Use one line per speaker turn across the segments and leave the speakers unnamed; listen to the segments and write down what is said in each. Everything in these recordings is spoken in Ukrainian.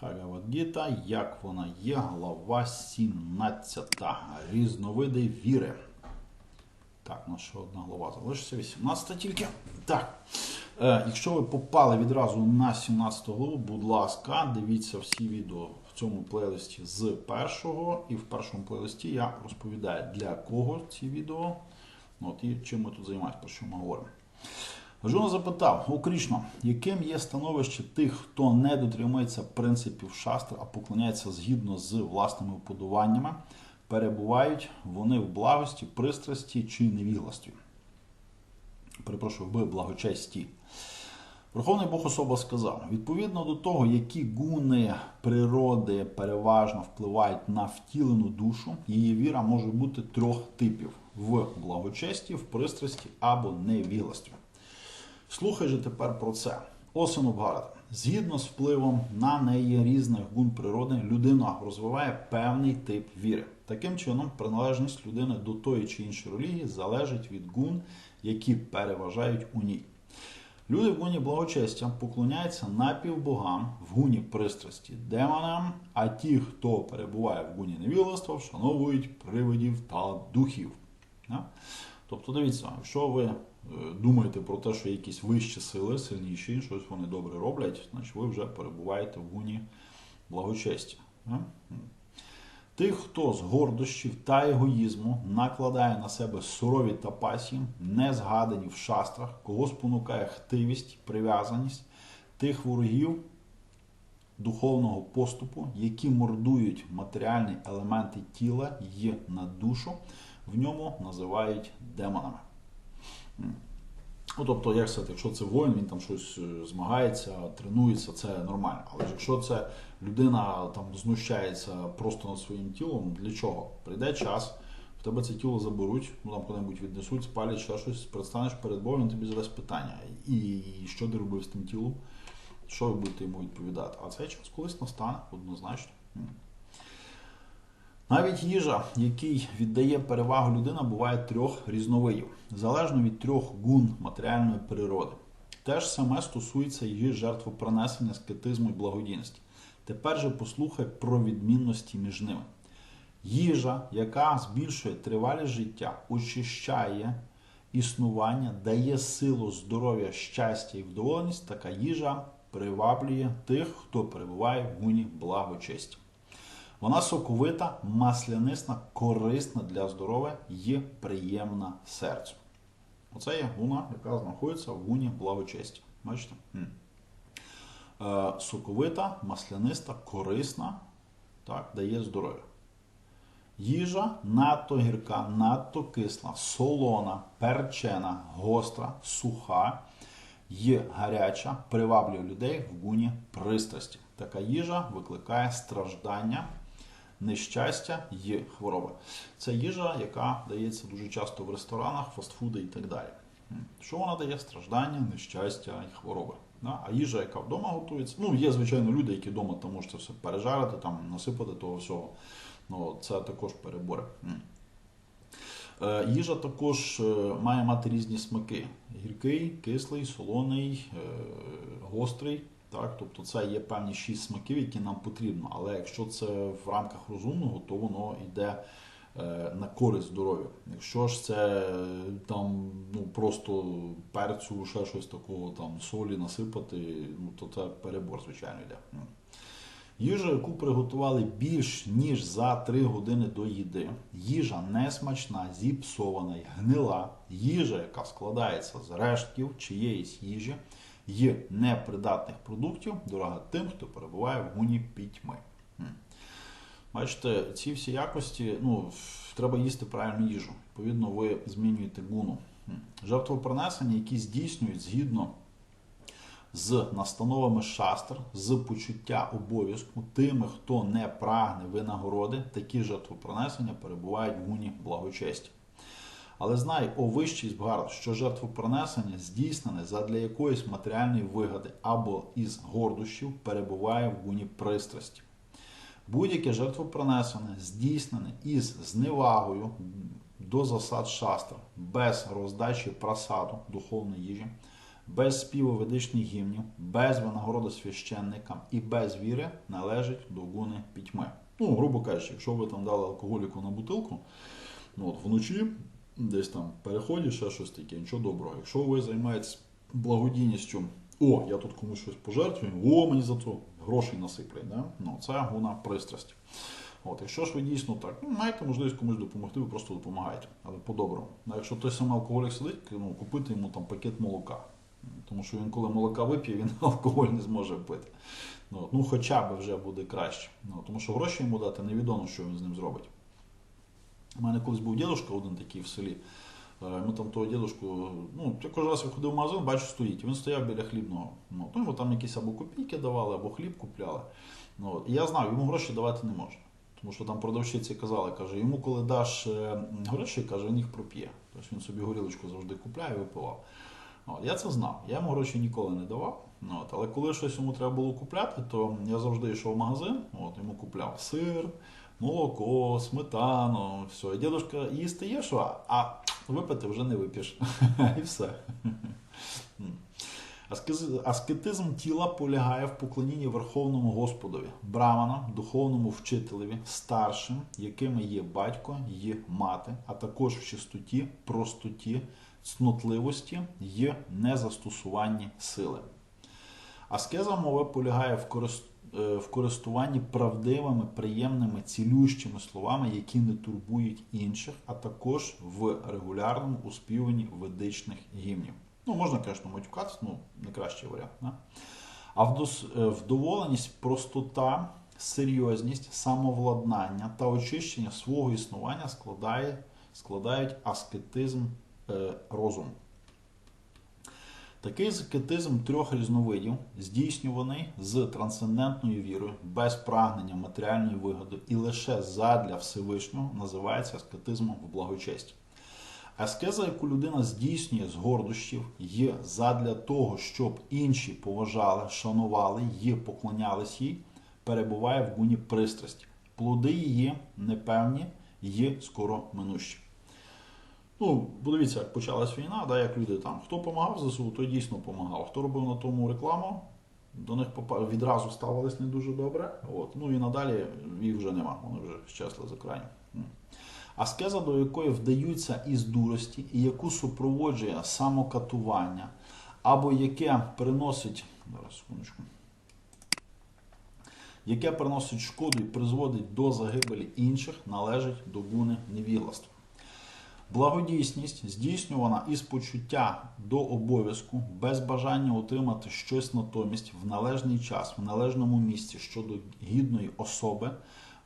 Хагавадгіта, як вона є, глава 17. Різновиди віри. Так, нас одна глава залишиться, 18 тільки. Так. Е, якщо ви попали відразу на 17 главу, будь ласка, дивіться всі відео в цьому плейлисті з першого. І в першому плейлисті я розповідаю, для кого ці відео. От, і чим ми тут займаємося, про що ми говоримо. Жона запитав у Крішна, яким є становище тих, хто не дотримується принципів шастр, а поклоняється згідно з власними вподобаннями, перебувають вони в благості, пристрасті чи невігластві. Перепрошую, в благочесті. Верховний Бог особа сказав: відповідно до того, які гуни природи переважно впливають на втілену душу, її віра може бути трьох типів: в благочесті, в пристрасті або невігластві. Слухай же тепер про це. Осен Бгарат. Згідно з впливом на неї різних гун природи, людина розвиває певний тип віри. Таким чином, приналежність людини до тої чи іншої релігії залежить від гун, які переважають у ній. Люди в гуні благочестя поклоняються напівбогам в гуні пристрасті демонам, а ті, хто перебуває в гуні невігластва, вшановують привидів та духів. Тобто, дивіться, якщо ви думаєте про те, що якісь вищі сили, сильніші, щось вони добре роблять, значить ви вже перебуваєте в гуні благочестя. Тих, хто з гордощів та егоїзму накладає на себе сурові тапасі, не згадані в шастрах, кого спонукає хтивість, прив'язаність, тих ворогів духовного поступу, які мордують матеріальні елементи тіла і на душу, в ньому називають демонами. Ну, тобто, як сказати, якщо це воїн, він там щось змагається, тренується, це нормально. Але якщо це людина там знущається просто над своїм тілом, для чого? Прийде час, в тебе це тіло заберуть, ну там куди-небудь віднесуть, спалять, ще щось, предстанеш перед Богом, тобі задасть питання. І що ти робив з тим тілом? Що ви будете йому відповідати? А цей час колись настане, однозначно. Навіть їжа, який віддає перевагу людина, буває трьох різновидів, залежно від трьох гун матеріальної природи. Те ж саме стосується їжі жертвопринесення, скетизму і благодійності. Тепер же послухай про відмінності між ними. Їжа, яка збільшує тривалість життя, очищає існування, дає силу, здоров'я, щастя і вдоволеність, така їжа приваблює тих, хто перебуває в гуні благочесті. Вона соковита, маслянисна, корисна для здоров'я і приємна серцю. Оце є гуна, яка знаходиться в гуні благочесті. Бачите? Е, соковита, масляниста, корисна, так, дає здоров'я. Їжа надто гірка, надто кисла, солона, перчена, гостра, суха і гаряча приваблює людей в гуні пристрасті. Така їжа викликає страждання нещастя і хвороби. Це їжа, яка дається дуже часто в ресторанах, фастфуди і так далі. Що вона дає? Страждання, нещастя і хвороби. А їжа, яка вдома готується, ну є, звичайно, люди, які вдома там можуть все пережарити, там насипати того всього. Ну, Це також перебори. Е, їжа також е, має мати різні смаки: гіркий, кислий, солоний, е, гострий. Так, Тобто це є певні шість смаків, які нам потрібно. Але якщо це в рамках розумного, то воно йде е, на користь здоров'я. Якщо ж це там ну, просто перцю, ще щось такого, там солі насипати, ну, то це перебор, звичайно, йде. Їжа, яку приготували більш ніж за 3 години до їди. Їжа несмачна, зіпсована, гнила. Їжа, яка складається з рештків чиєїсь їжі є непридатних продуктів, дорога тим, хто перебуває в гуні пітьми. Бачите, ці всі якості, ну, треба їсти правильну їжу. Відповідно, ви змінюєте гуну. Жертвопринесення, які здійснюють згідно з настановами шастр, з почуття обов'язку тими, хто не прагне винагороди, такі жертвопринесення перебувають в гуні благочесті. Але знай, о вищий Збгард, що жертвопринесення здійснене задля якоїсь матеріальної вигоди або із гордощів перебуває в гуні пристрасті. Будь-яке жертвопринесене здійснене із зневагою до засад шастра, без роздачі просаду духовної їжі, без співу ведичних гімнів, без винагороди священникам і без віри належить до гуни пітьми. Ну, грубо кажучи, якщо ви там дали алкоголіку на бутилку, ну, от вночі десь там переході, ще щось таке, нічого доброго. Якщо ви займаєтесь благодійністю, о, я тут комусь щось пожертвую, о, мені за це грошей насиплять. Да? Ну, це гуна пристрасті. От, якщо ж ви дійсно так, ну, маєте можливість комусь допомогти, ви просто допомагаєте, але по-доброму. А якщо той самий алкоголік сидить, ну, купити йому там пакет молока. Тому що він, коли молока вип'є, він алкоголь не зможе пити. Ну, ну хоча б вже буде краще. Ну, тому що гроші йому дати невідомо, що він з ним зробить. У мене колись був дідушка один такий в селі. Е, Ми там того дідушку, ну, я кожен раз я ходив в магазин, бачу, стоїть. Він стояв біля хлібного. Ну, то там якісь або копійки давали, або хліб купляли. Ну. І я знав, йому гроші давати не можна. Тому що там продавщиці казали, каже, йому коли даш е, гроші, каже, він їх проп'є. Тобто він собі горілочку завжди купляє і випивав. От, я це знав. Я йому гроші ніколи не давав. Ну, От, але коли щось йому треба було купляти, то я завжди йшов в магазин, от, йому купляв сир, молоко, сметану, все. І дідусь їсти є що, а випити вже не вип'єш. І все. Аскетизм тіла полягає в поклонінні Верховному Господові, браманам, духовному вчителеві, старшим, якими є батько і мати, а також в чистоті, простоті, цнотливості і незастосуванні сили. Аскеза мови полягає в корис- е, в користуванні правдивими, приємними, цілющими словами, які не турбують інших, а також в регулярному успіванні ведичних гімнів. Ну, можна, звісно, матюкатися, ну, не кращий варіант. Да? А е, вдоволеність, простота, серйозність, самовладнання та очищення свого існування складає, складають аскетизм е, розуму. Такий аскетизм трьох різновидів, здійснюваний з трансцендентною вірою, без прагнення матеріальної вигоди і лише задля Всевишнього, називається аскетизмом в благочесті. Аскеза, яку людина здійснює з гордощів, є задля того, щоб інші поважали, шанували і поклонялись їй, перебуває в гуні пристрасті. Плоди її непевні і скоро минущі. Ну, подивіться, як почалась війна, да, як люди там. Хто допомагав ЗСУ, той дійсно допомагав. Хто робив на тому рекламу, до них відразу ставились не дуже добре. От. Ну і надалі їх вже нема, вони вже щасли за крайнім. Аскеза, до якої вдаються із дурості, і яку супроводжує самокатування, або яке приносить. Зараз, секундочку. Яке приносить шкоду і призводить до загибелі інших, належить до гуни невігластва. Благодійсність здійснювана із почуття до обов'язку, без бажання отримати щось натомість в належний час, в належному місці щодо гідної особи,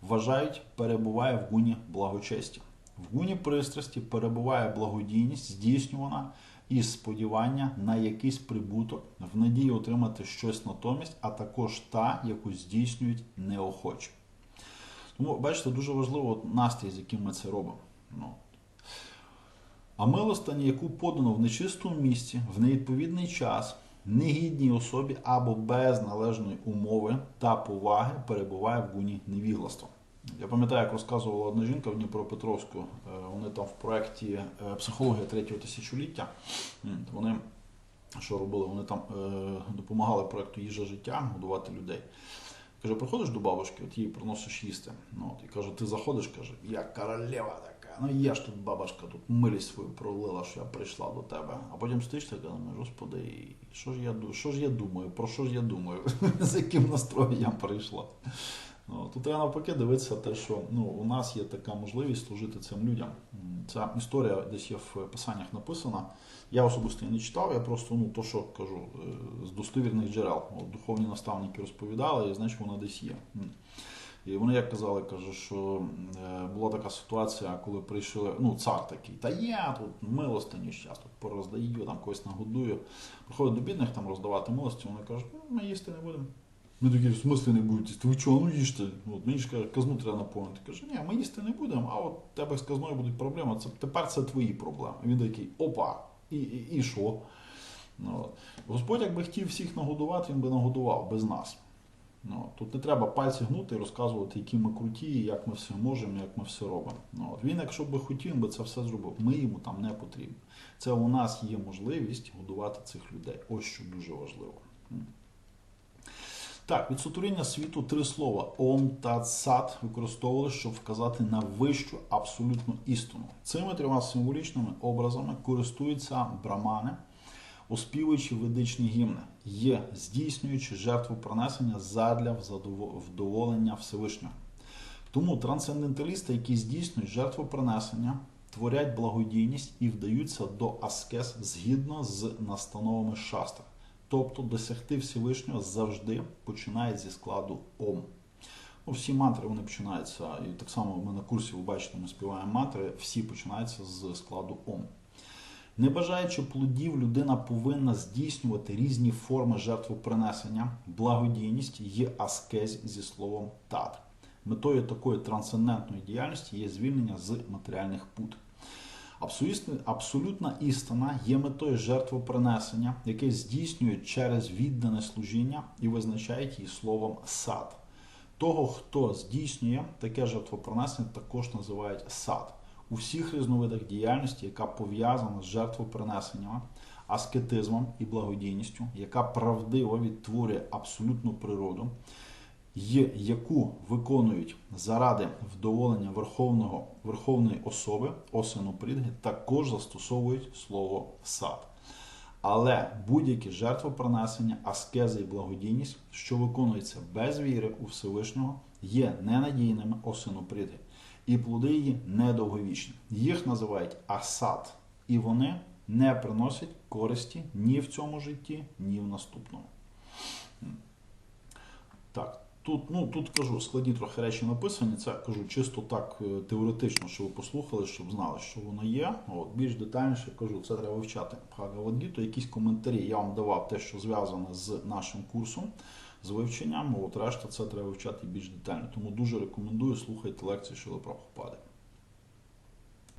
вважають, перебуває в гуні благочесті. В гуні пристрасті перебуває благодійність, здійснювана із сподівання на якийсь прибуток, в надії отримати щось натомість, а також та, яку здійснюють неохоче. Тому, бачите, дуже важливо настрій, з яким ми це робимо. А милостині, яку подано в нечистому місці, в невідповідний час, негідній особі або без належної умови та поваги перебуває в гуні невігластва. Я пам'ятаю, як розказувала одна жінка в Дніпропетровську, е, вони там в проєкті е, Психологія третього тисячоліття. Вони що робили? Вони там е, допомагали проєкту Їжа життя годувати людей. Каже, приходиш до бабушки, от їй приносиш їсти. Ну, от, і каже, ти заходиш, каже, я королева. Ну є ж тут бабушка, тут милість свою пролила, що я прийшла до тебе. А потім стоїш така, думаєш, господи, що ж я що ж я думаю, про що ж я думаю, з яким настроєм я прийшла. Ну, тут треба навпаки дивитися те, що ну, у нас є така можливість служити цим людям. Ця історія десь є в писаннях написана. Я особисто її не читав, я просто ну, то, що кажу, е, з достовірних джерел. От, духовні наставники розповідали, і значить вона десь є. І вони як казали, каже, що е, була така ситуація, коли прийшли, ну, цар такий, та я тут милостині зараз тут пороздаю, там когось нагодую. Приходять до бідних там роздавати милості, вони кажуть, ну, ми їсти не будемо. Ми такі, в смислі не будете їсти? Ви чого, ну їжте. От, мені ж каже, казну треба наповнити. Каже, ні, ми їсти не будемо, а от тебе з казною будуть проблеми. Це, тепер це твої проблеми. Він такий, опа, і, і, і що? Ну. Господь, якби хотів всіх нагодувати, він би нагодував без нас. Ну, тут не треба пальці гнути і розказувати, які ми круті, як ми все можемо, як ми все робимо. Ну, от він, якщо би хотів, би це все зробив. Ми йому там не потрібні. Це у нас є можливість годувати цих людей. Ось що дуже важливо. Так, від сотворіння світу три слова ом та цат використовували, щоб вказати на вищу абсолютну істину. Цими трьома символічними образами користуються брамани, оспівуючи ведичні гімни, є здійснюючи жертвопринесення задля вдоволення Всевишнього. Тому трансценденталісти, які здійснюють жертвопринесення, творять благодійність і вдаються до аскез згідно з настановами шастри. Тобто досягти Всевишнього завжди починає зі складу Ом. Ну, всі мантри вони починаються, і так само ми на курсі, ви бачите, ми співаємо мантри, всі починаються з складу Ом. Не бажаючи плодів, людина повинна здійснювати різні форми жертвопринесення, благодійність є аскезь зі словом тат. Метою такої трансцендентної діяльності є звільнення з матеріальних пут. Абсолютна, істина є метою жертвопринесення, яке здійснюють через віддане служіння і визначають її словом сад. Того, хто здійснює таке жертвопринесення, також називають сад. У всіх різновидах діяльності, яка пов'язана з жертвопринесеннями, аскетизмом і благодійністю, яка правдиво відтворює абсолютну природу, яку виконують заради вдоволення Верховного, Верховної особи, осену прідги, також застосовують слово сад. Але будь-які жертвопринесення, аскези і благодійність, що виконуються без віри у Всевишнього, є ненадійними осену прідги, і плоди її недовговічні. Їх називають асад, і вони не приносять користі ні в цьому житті, ні в наступному. Так, тут, ну, тут кажу, складні трохи речі написані. Це кажу чисто так е, теоретично, щоб ви послухали, щоб знали, що воно є. От, більш детальніше кажу, це треба вивчати Бхагавадгіту. Якісь коментарі я вам давав те, що зв'язане з нашим курсом, з вивченням. От решта це треба вивчати більш детально. Тому дуже рекомендую слухайте лекції Шили Прабхупади.